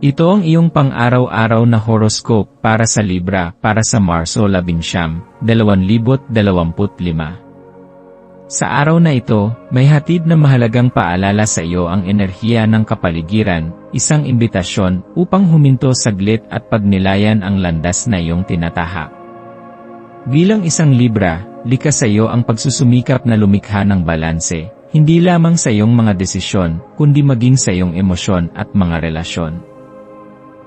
Ito ang iyong pang-araw-araw na horoscope para sa Libra para sa Marso 11, 2025. Sa araw na ito, may hatid na mahalagang paalala sa iyo ang enerhiya ng kapaligiran, isang imbitasyon upang huminto saglit at pagnilayan ang landas na iyong tinatahak. Bilang isang Libra, likas sa iyo ang pagsusumikap na lumikha ng balanse, hindi lamang sa iyong mga desisyon, kundi maging sa iyong emosyon at mga relasyon.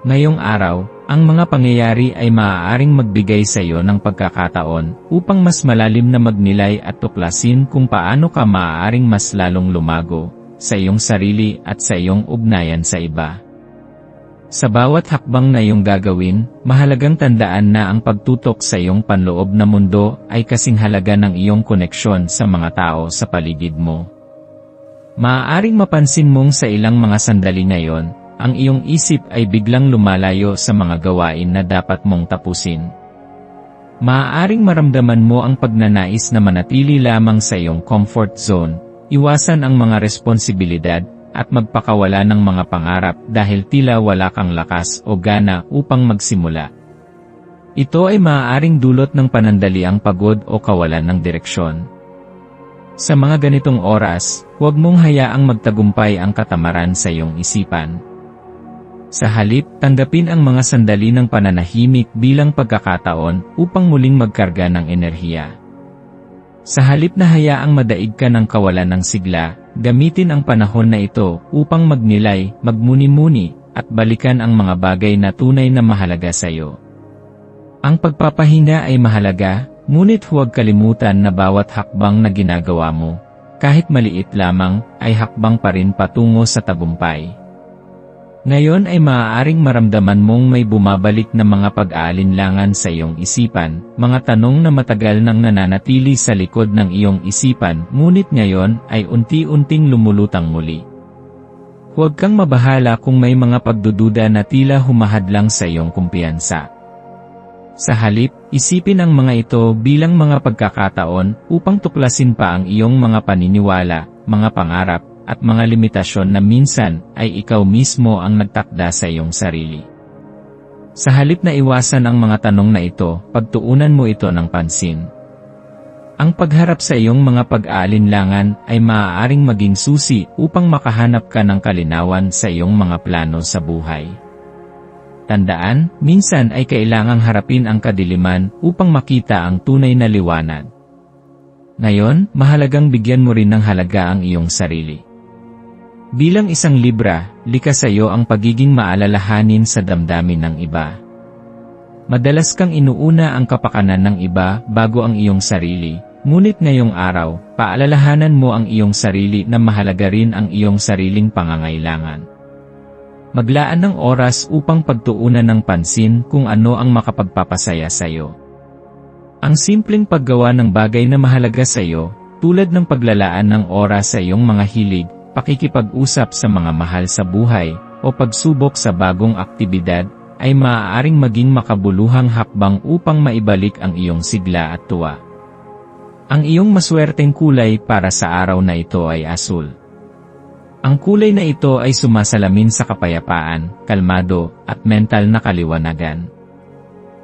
Ngayong araw, ang mga pangyayari ay maaaring magbigay sa iyo ng pagkakataon upang mas malalim na magnilay at tuklasin kung paano ka maaaring mas lalong lumago sa iyong sarili at sa iyong ugnayan sa iba. Sa bawat hakbang na iyong gagawin, mahalagang tandaan na ang pagtutok sa iyong panloob na mundo ay kasing halaga ng iyong koneksyon sa mga tao sa paligid mo. Maaaring mapansin mong sa ilang mga sandali ngayon, ang iyong isip ay biglang lumalayo sa mga gawain na dapat mong tapusin. Maaaring maramdaman mo ang pagnanais na manatili lamang sa iyong comfort zone, iwasan ang mga responsibilidad, at magpakawala ng mga pangarap dahil tila wala kang lakas o gana upang magsimula. Ito ay maaaring dulot ng panandaliang pagod o kawalan ng direksyon. Sa mga ganitong oras, huwag mong hayaang magtagumpay ang katamaran sa iyong isipan. Sa halip, tanggapin ang mga sandali ng pananahimik bilang pagkakataon upang muling magkarga ng enerhiya. Sa halip na hayaang madaig ka ng kawalan ng sigla, gamitin ang panahon na ito upang magnilay, magmuni-muni, at balikan ang mga bagay na tunay na mahalaga sa iyo. Ang pagpapahinga ay mahalaga, ngunit huwag kalimutan na bawat hakbang na ginagawa mo, kahit maliit lamang, ay hakbang pa rin patungo sa tagumpay. Ngayon ay maaaring maramdaman mong may bumabalik na mga pag-aalinlangan sa iyong isipan, mga tanong na matagal nang nananatili sa likod ng iyong isipan, ngunit ngayon ay unti-unting lumulutang muli. Huwag kang mabahala kung may mga pagdududa na tila humahadlang sa iyong kumpiyansa. Sa halip, isipin ang mga ito bilang mga pagkakataon upang tuklasin pa ang iyong mga paniniwala, mga pangarap, at mga limitasyon na minsan ay ikaw mismo ang nagtakda sa iyong sarili. Sa halip na iwasan ang mga tanong na ito, pagtuunan mo ito ng pansin. Ang pagharap sa iyong mga pag-aalinlangan ay maaaring maging susi upang makahanap ka ng kalinawan sa iyong mga plano sa buhay. Tandaan, minsan ay kailangang harapin ang kadiliman upang makita ang tunay na liwanag. Ngayon, mahalagang bigyan mo rin ng halaga ang iyong sarili. Bilang isang Libra, likas sa iyo ang pagiging maalalahanin sa damdamin ng iba. Madalas kang inuuna ang kapakanan ng iba bago ang iyong sarili, ngunit ngayong araw, paalalahanan mo ang iyong sarili na mahalaga rin ang iyong sariling pangangailangan. Maglaan ng oras upang pagtuunan ng pansin kung ano ang makapagpapasaya sa iyo. Ang simpleng paggawa ng bagay na mahalaga sa iyo, tulad ng paglalaan ng oras sa iyong mga hilig, pakikipag-usap sa mga mahal sa buhay, o pagsubok sa bagong aktibidad, ay maaaring maging makabuluhang hakbang upang maibalik ang iyong sigla at tuwa. Ang iyong maswerteng kulay para sa araw na ito ay asul. Ang kulay na ito ay sumasalamin sa kapayapaan, kalmado, at mental na kaliwanagan.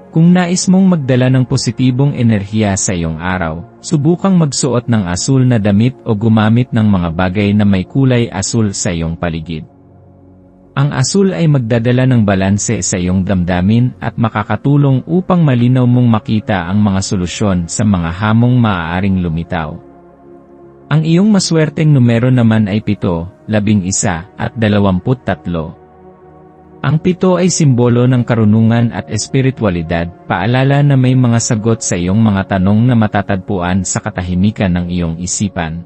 Kung nais mong magdala ng positibong enerhiya sa iyong araw, subukang magsuot ng asul na damit o gumamit ng mga bagay na may kulay asul sa iyong paligid. Ang asul ay magdadala ng balanse sa iyong damdamin at makakatulong upang malinaw mong makita ang mga solusyon sa mga hamong maaaring lumitaw. Ang iyong maswerteng numero naman ay 7, 11 at 23. Ang pito ay simbolo ng karunungan at espiritualidad, paalala na may mga sagot sa iyong mga tanong na matatagpuan sa katahimikan ng iyong isipan.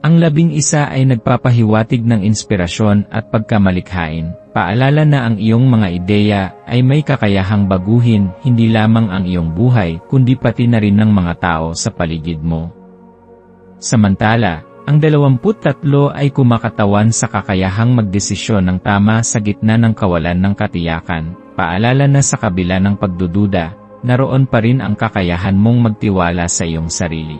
Ang labing isa ay nagpapahiwatig ng inspirasyon at pagkamalikhain. Paalala na ang iyong mga ideya ay may kakayahang baguhin hindi lamang ang iyong buhay kundi pati na rin ng mga tao sa paligid mo. Samantala, ang 23 ay kumakatawan sa kakayahang magdesisyon ng tama sa gitna ng kawalan ng katiyakan. Paalala na sa kabila ng pagdududa, naroon pa rin ang kakayahan mong magtiwala sa iyong sarili.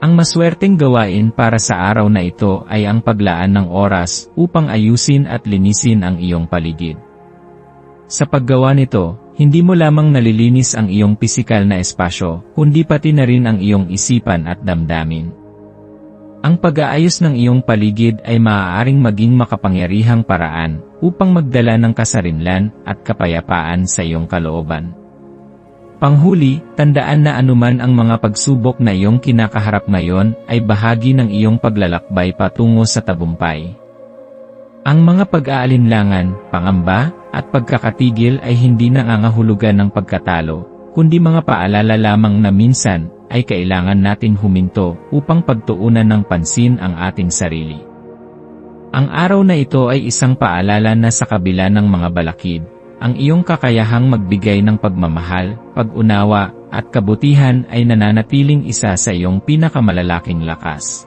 Ang maswerteng gawain para sa araw na ito ay ang paglaan ng oras upang ayusin at linisin ang iyong paligid. Sa paggawa nito, hindi mo lamang nalilinis ang iyong pisikal na espasyo, kundi pati na rin ang iyong isipan at damdamin. Ang pag-aayos ng iyong paligid ay maaaring maging makapangyarihang paraan upang magdala ng kasarinlan at kapayapaan sa iyong kalooban. Panghuli, tandaan na anuman ang mga pagsubok na iyong kinakaharap ngayon ay bahagi ng iyong paglalakbay patungo sa tabumpay. Ang mga pag-aalinlangan, pangamba, at pagkakatigil ay hindi nangangahulugan ng pagkatalo, kundi mga paalala lamang na minsan ay kailangan natin huminto upang pagtuunan ng pansin ang ating sarili. Ang araw na ito ay isang paalala na sa kabila ng mga balakid, ang iyong kakayahang magbigay ng pagmamahal, pag-unawa, at kabutihan ay nananatiling isa sa iyong pinakamalalaking lakas.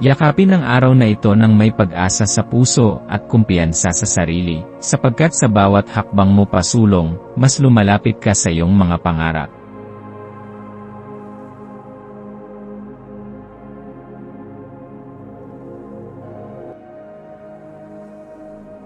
Yakapin ang araw na ito ng may pag-asa sa puso at kumpiyansa sa sarili, sapagkat sa bawat hakbang mo pasulong, mas lumalapit ka sa iyong mga pangarap.